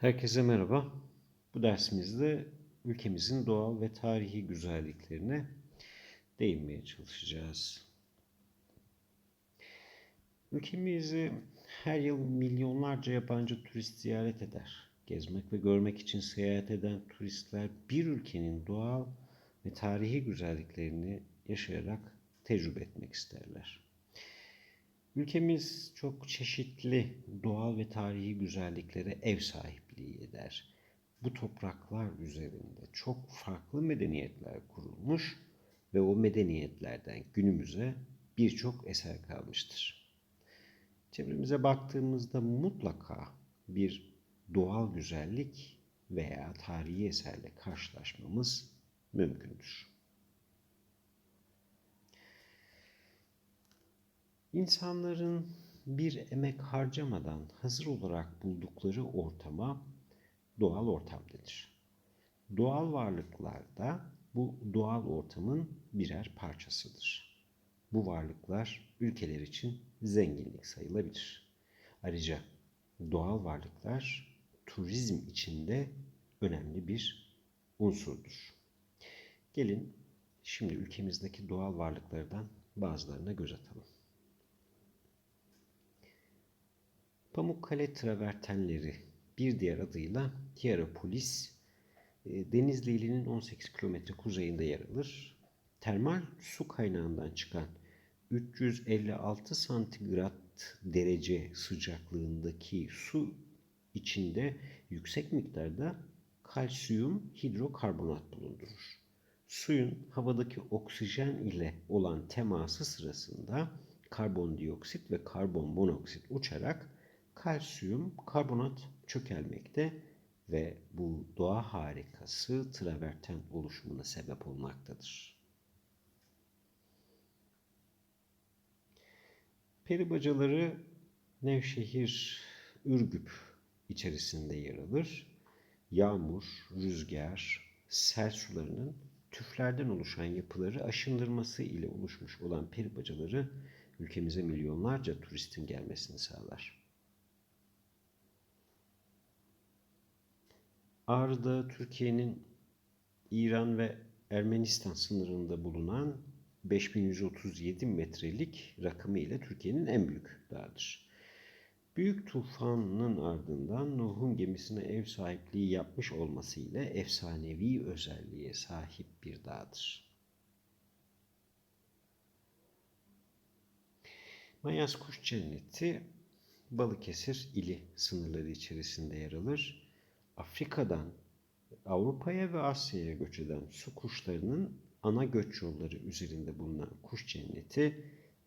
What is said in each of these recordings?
Herkese merhaba. Bu dersimizde ülkemizin doğal ve tarihi güzelliklerine değinmeye çalışacağız. Ülkemizi her yıl milyonlarca yabancı turist ziyaret eder. Gezmek ve görmek için seyahat eden turistler bir ülkenin doğal ve tarihi güzelliklerini yaşayarak tecrübe etmek isterler. Ülkemiz çok çeşitli doğal ve tarihi güzelliklere ev sahipliği eder. Bu topraklar üzerinde çok farklı medeniyetler kurulmuş ve o medeniyetlerden günümüze birçok eser kalmıştır. Çevremize baktığımızda mutlaka bir doğal güzellik veya tarihi eserle karşılaşmamız mümkündür. İnsanların bir emek harcamadan hazır olarak buldukları ortama doğal ortam denir. Doğal varlıklar da bu doğal ortamın birer parçasıdır. Bu varlıklar ülkeler için zenginlik sayılabilir. Ayrıca doğal varlıklar turizm içinde önemli bir unsurdur. Gelin şimdi ülkemizdeki doğal varlıklardan bazılarına göz atalım. Pamukkale travertenleri bir diğer adıyla Hierapolis e, Denizli ilinin 18 kilometre kuzeyinde yer alır. Termal su kaynağından çıkan 356 santigrat derece sıcaklığındaki su içinde yüksek miktarda kalsiyum hidrokarbonat bulundurur. Suyun havadaki oksijen ile olan teması sırasında karbondioksit ve karbon monoksit uçarak kalsiyum karbonat çökelmekte ve bu doğa harikası traverten oluşumuna sebep olmaktadır. Peri bacaları Nevşehir, Ürgüp içerisinde yer alır. Yağmur, rüzgar, sel sularının tüflerden oluşan yapıları aşındırması ile oluşmuş olan peri bacaları ülkemize milyonlarca turistin gelmesini sağlar. Ağrı'da Türkiye'nin İran ve Ermenistan sınırında bulunan 5137 metrelik rakımı ile Türkiye'nin en büyük dağıdır. Büyük tufanın ardından Nuh'un gemisine ev sahipliği yapmış olması ile efsanevi özelliğe sahip bir dağdır. Mayas Kuş Cenneti Balıkesir ili sınırları içerisinde yer alır. Afrika'dan Avrupa'ya ve Asya'ya göç eden su kuşlarının ana göç yolları üzerinde bulunan kuş cenneti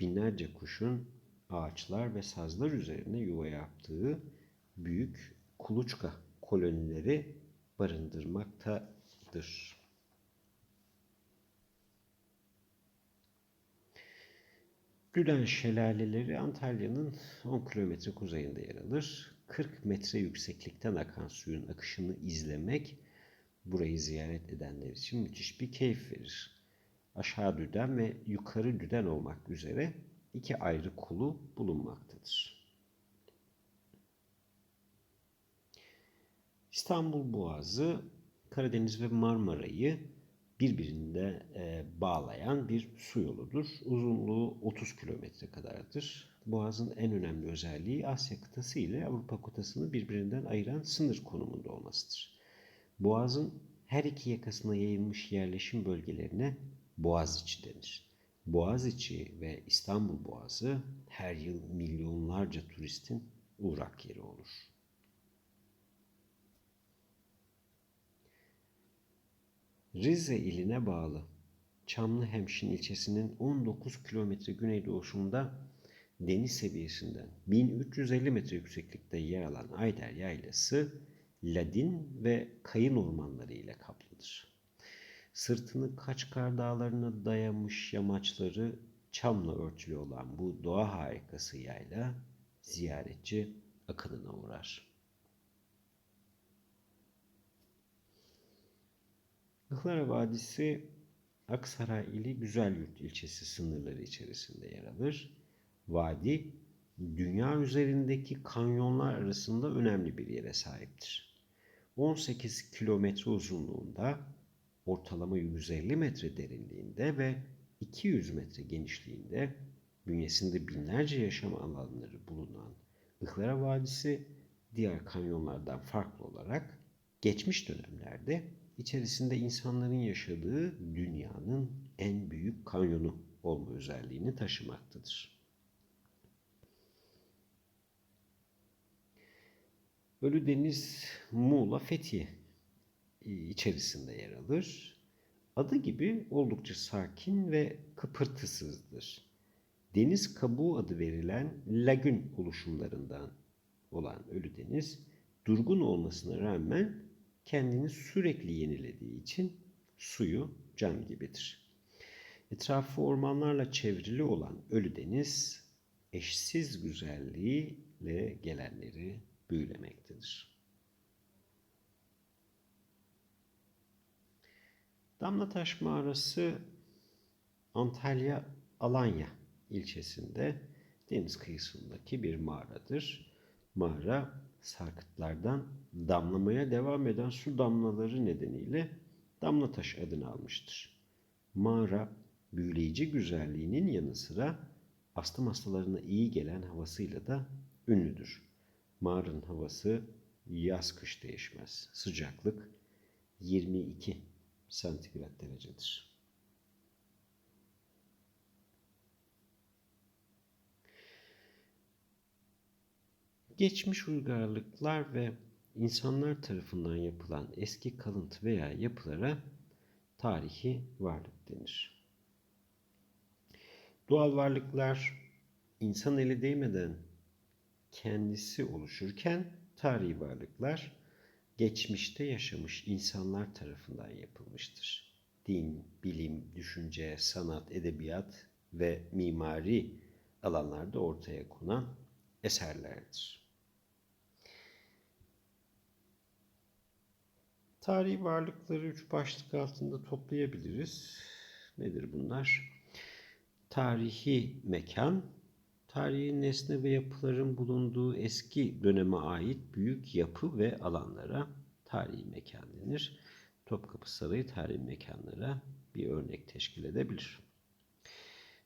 binlerce kuşun ağaçlar ve sazlar üzerine yuva yaptığı büyük kuluçka kolonileri barındırmaktadır. Gülen şelaleleri Antalya'nın 10 kilometre kuzeyinde yer alır. 40 metre yükseklikten akan suyun akışını izlemek burayı ziyaret edenler için müthiş bir keyif verir. Aşağı düden ve yukarı düden olmak üzere iki ayrı kulu bulunmaktadır. İstanbul Boğazı, Karadeniz ve Marmara'yı birbirinde e, bağlayan bir su yoludur. Uzunluğu 30 kilometre kadardır. Boğaz'ın en önemli özelliği Asya kıtası ile Avrupa kıtasını birbirinden ayıran sınır konumunda olmasıdır. Boğaz'ın her iki yakasına yayılmış yerleşim bölgelerine Boğaziçi denir. Boğaziçi ve İstanbul Boğazı her yıl milyonlarca turistin uğrak yeri olur. Rize iline bağlı Çamlıhemşin ilçesinin 19 kilometre güneydoğusunda deniz seviyesinden 1350 metre yükseklikte yer alan Ayder Yaylası ladin ve kayın ormanları ile kaplıdır. Sırtını Kaçkar Dağları'na dayamış yamaçları çamla örtülü olan bu doğa harikası yayla ziyaretçi akınına uğrar. Ihlara Vadisi Aksaray ili Güzelyurt ilçesi sınırları içerisinde yer alır. Vadi dünya üzerindeki kanyonlar arasında önemli bir yere sahiptir. 18 kilometre uzunluğunda, ortalama 150 metre derinliğinde ve 200 metre genişliğinde bünyesinde binlerce yaşam alanları bulunan Ihlara Vadisi diğer kanyonlardan farklı olarak geçmiş dönemlerde içerisinde insanların yaşadığı dünyanın en büyük kanyonu olma özelliğini taşımaktadır. Ölüdeniz Muğla Fethiye içerisinde yer alır. Adı gibi oldukça sakin ve kıpırtısızdır. Deniz kabuğu adı verilen lagün oluşumlarından olan Ölüdeniz, durgun olmasına rağmen kendini sürekli yenilediği için suyu cam gibidir. Etrafı ormanlarla çevrili olan Ölüdeniz, eşsiz güzelliğiyle gelenleri büyülemektedir. Damlataş Mağarası Antalya Alanya ilçesinde deniz kıyısındaki bir mağaradır. Mağara sarkıtlardan damlamaya devam eden su damlaları nedeniyle Damlataş adını almıştır. Mağara büyüleyici güzelliğinin yanı sıra astım hastalarına iyi gelen havasıyla da ünlüdür. Mağaranın havası yaz kış değişmez. Sıcaklık 22 santigrat derecedir. Geçmiş uygarlıklar ve insanlar tarafından yapılan eski kalıntı veya yapılara tarihi varlık denir. Doğal varlıklar insan eli değmeden kendisi oluşurken tarihi varlıklar geçmişte yaşamış insanlar tarafından yapılmıştır. Din, bilim, düşünce, sanat, edebiyat ve mimari alanlarda ortaya konan eserlerdir. Tarihi varlıkları üç başlık altında toplayabiliriz. Nedir bunlar? Tarihi mekan, tarihi nesne ve yapıların bulunduğu eski döneme ait büyük yapı ve alanlara tarihi mekan denir. Topkapı Sarayı tarihi mekanlara bir örnek teşkil edebilir.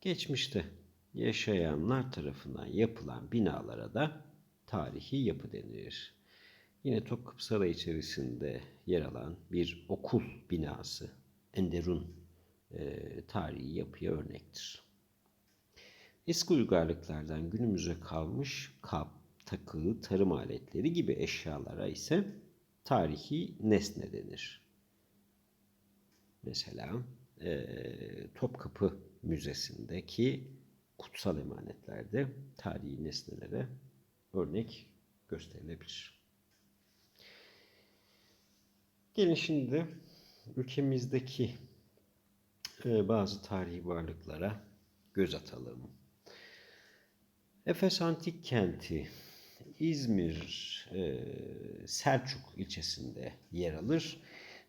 Geçmişte yaşayanlar tarafından yapılan binalara da tarihi yapı denir. Yine Topkapı Sarayı içerisinde yer alan bir okul binası Enderun e, tarihi yapıya örnektir. Eski uygarlıklardan günümüze kalmış kap, takı, tarım aletleri gibi eşyalara ise tarihi nesne denir. Mesela e, Topkapı Müzesi'ndeki kutsal emanetlerde tarihi nesnelere örnek gösterilebilir. Gelin şimdi ülkemizdeki e, bazı tarihi varlıklara göz atalım. Efes Antik Kenti İzmir e, Selçuk ilçesinde yer alır.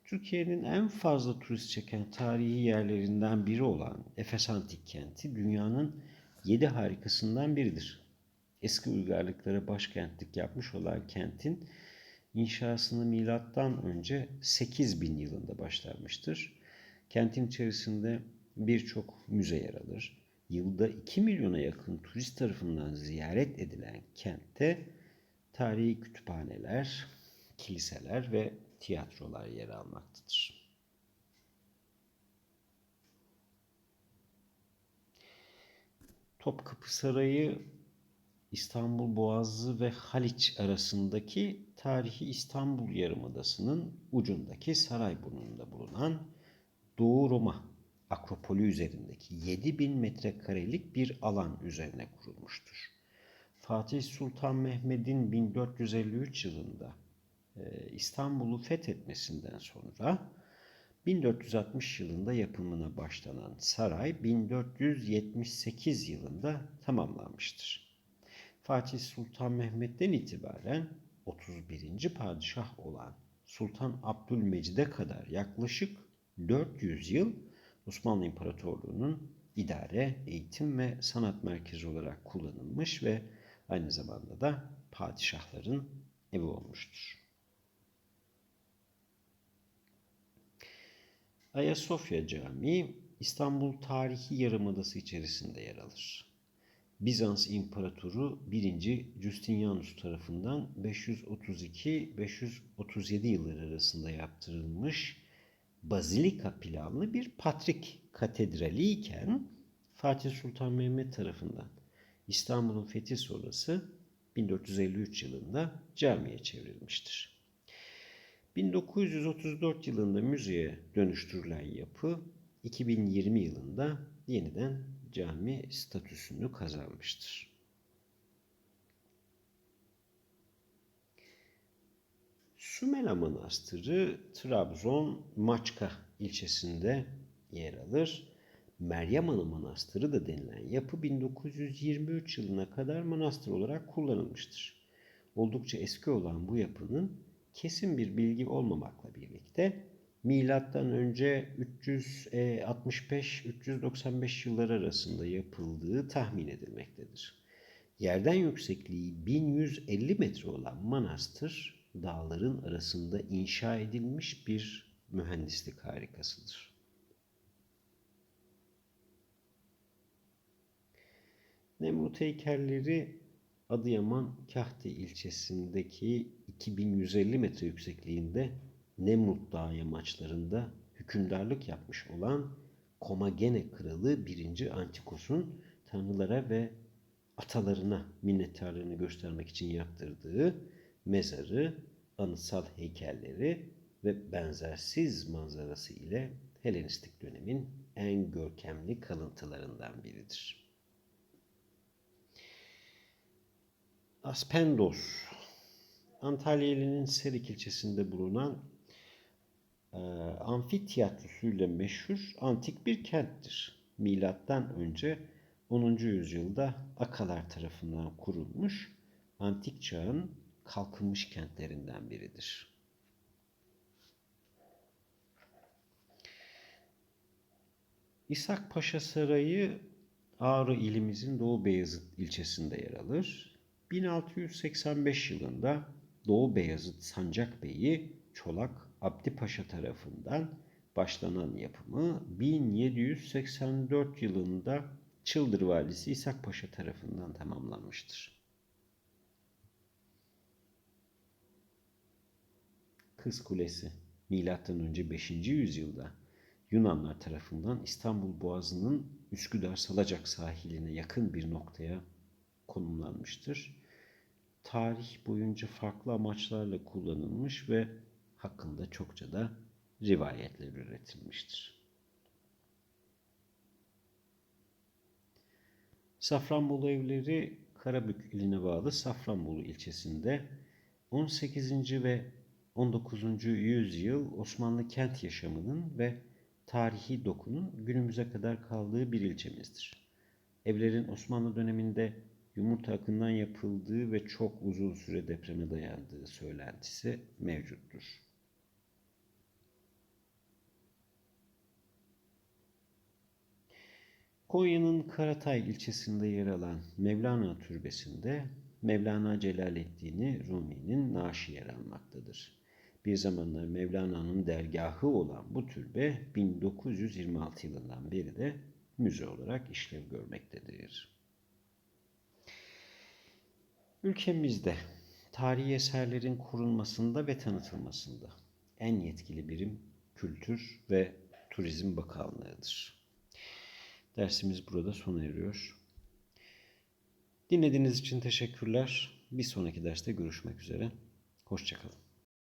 Türkiye'nin en fazla turist çeken tarihi yerlerinden biri olan Efes Antik Kenti dünyanın yedi harikasından biridir. Eski uygarlıklara başkentlik yapmış olan kentin inşasını milattan önce 8000 yılında başlanmıştır. Kentin içerisinde birçok müze yer alır. Yılda 2 milyona yakın turist tarafından ziyaret edilen kentte tarihi kütüphaneler, kiliseler ve tiyatrolar yer almaktadır. Topkapı Sarayı İstanbul Boğazı ve Haliç arasındaki tarihi İstanbul Yarımadası'nın ucundaki Sarayburnu'nda bulunan Doğu Roma Akropolü üzerindeki 7000 metrekarelik bir alan üzerine kurulmuştur. Fatih Sultan Mehmet'in 1453 yılında e, İstanbul'u fethetmesinden sonra 1460 yılında yapımına başlanan saray 1478 yılında tamamlanmıştır. Fatih Sultan Mehmet'ten itibaren 31. padişah olan Sultan Abdülmecid'e kadar yaklaşık 400 yıl Osmanlı İmparatorluğu'nun idare, eğitim ve sanat merkezi olarak kullanılmış ve aynı zamanda da padişahların evi olmuştur. Ayasofya Camii İstanbul tarihi yarımadası içerisinde yer alır. Bizans İmparatoru 1. Justinianus tarafından 532-537 yılları arasında yaptırılmış bazilika planlı bir Patrik Katedrali iken Fatih Sultan Mehmet tarafından İstanbul'un fethi sonrası 1453 yılında camiye çevrilmiştir. 1934 yılında müzeye dönüştürülen yapı 2020 yılında yeniden cami statüsünü kazanmıştır. Sümela Manastırı Trabzon Maçka ilçesinde yer alır. Meryem Ana Manastırı da denilen yapı 1923 yılına kadar manastır olarak kullanılmıştır. Oldukça eski olan bu yapının kesin bir bilgi olmamakla birlikte milattan önce 365-395 yıllar arasında yapıldığı tahmin edilmektedir. Yerden yüksekliği 1150 metre olan manastır dağların arasında inşa edilmiş bir mühendislik harikasıdır. Nemrut heykelleri Adıyaman Kahti ilçesindeki 2150 metre yüksekliğinde Nemrut Dağı yamaçlarında hükümdarlık yapmış olan Komagene Kralı 1. Antikos'un tanrılara ve atalarına minnettarlığını göstermek için yaptırdığı mezarı, anıtsal heykelleri ve benzersiz manzarası ile Helenistik dönemin en görkemli kalıntılarından biridir. Aspendos, Antalya ilinin Serik ilçesinde bulunan e, amfiteyatrosuyla meşhur antik bir kenttir. Milattan önce 10. yüzyılda Akalar tarafından kurulmuş antik çağın kalkınmış kentlerinden biridir. İshak Paşa Sarayı Ağrı ilimizin Doğu Beyazıt ilçesinde yer alır. 1685 yılında Doğu Beyazıt Sancak Bey'i Çolak Abdi Paşa tarafından başlanan yapımı 1784 yılında Çıldır Valisi İshak Paşa tarafından tamamlanmıştır. Kız Kulesi önce 5. yüzyılda Yunanlar tarafından İstanbul Boğazı'nın Üsküdar Salacak sahiline yakın bir noktaya konumlanmıştır. Tarih boyunca farklı amaçlarla kullanılmış ve hakkında çokça da rivayetler üretilmiştir. Safranbolu evleri Karabük iline bağlı Safranbolu ilçesinde 18. ve 19. yüzyıl Osmanlı kent yaşamının ve tarihi dokunun günümüze kadar kaldığı bir ilçemizdir. Evlerin Osmanlı döneminde yumurta akından yapıldığı ve çok uzun süre depreme dayandığı söylentisi mevcuttur. Konya'nın Karatay ilçesinde yer alan Mevlana Türbesi'nde Mevlana Celaleddin Rumi'nin naaşı yer almaktadır. Bir zamanlar Mevlana'nın dergahı olan bu türbe 1926 yılından beri de müze olarak işlev görmektedir. Ülkemizde tarihi eserlerin korunmasında ve tanıtılmasında en yetkili birim Kültür ve Turizm Bakanlığı'dır. Dersimiz burada sona eriyor. Dinlediğiniz için teşekkürler. Bir sonraki derste görüşmek üzere. Hoşçakalın.